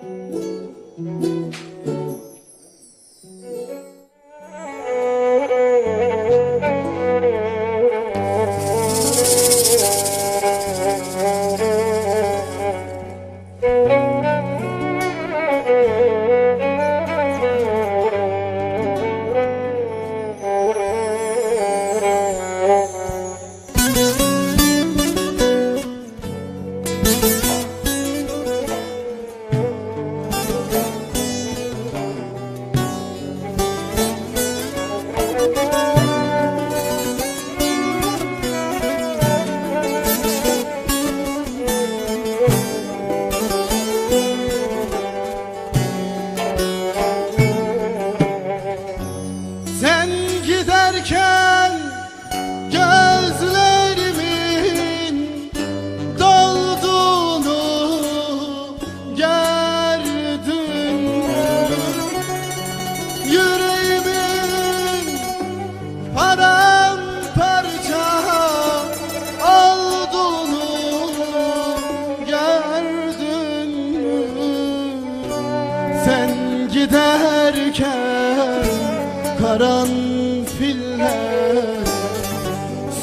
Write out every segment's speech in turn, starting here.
Sen Sen giderken karanfiller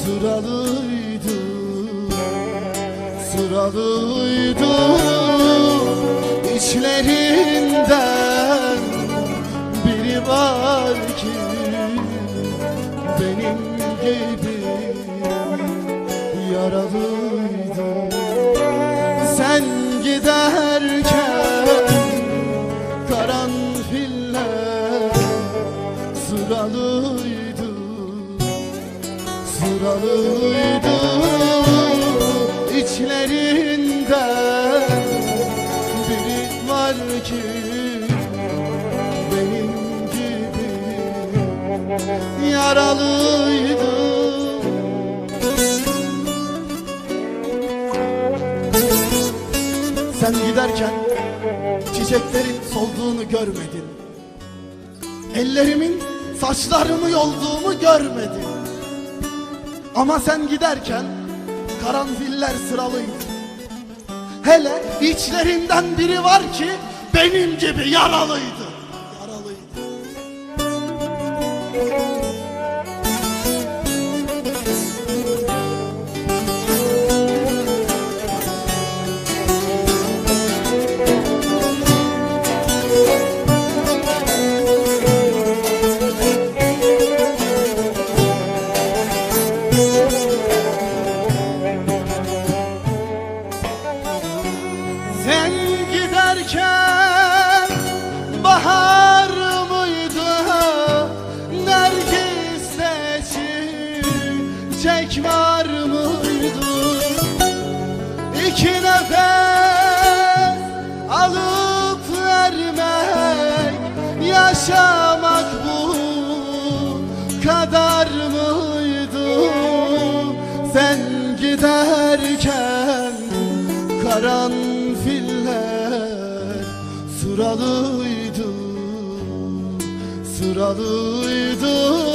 sıralıydı Sıralıydı. İçlerinden biri var ki Benim gibi yaralıydı. Sen giderken Sıralıydı içlerinden biri var ki benim gibi yaralıydı. Sen giderken çiçeklerin solduğunu görmedin. Ellerimin saçlarımı yolduğumu görmedin Ama sen giderken karanfiller sıralıydı. Hele içlerinden biri var ki benim gibi yaralıydı giderken karanfiller sıralıydı Sıralıydı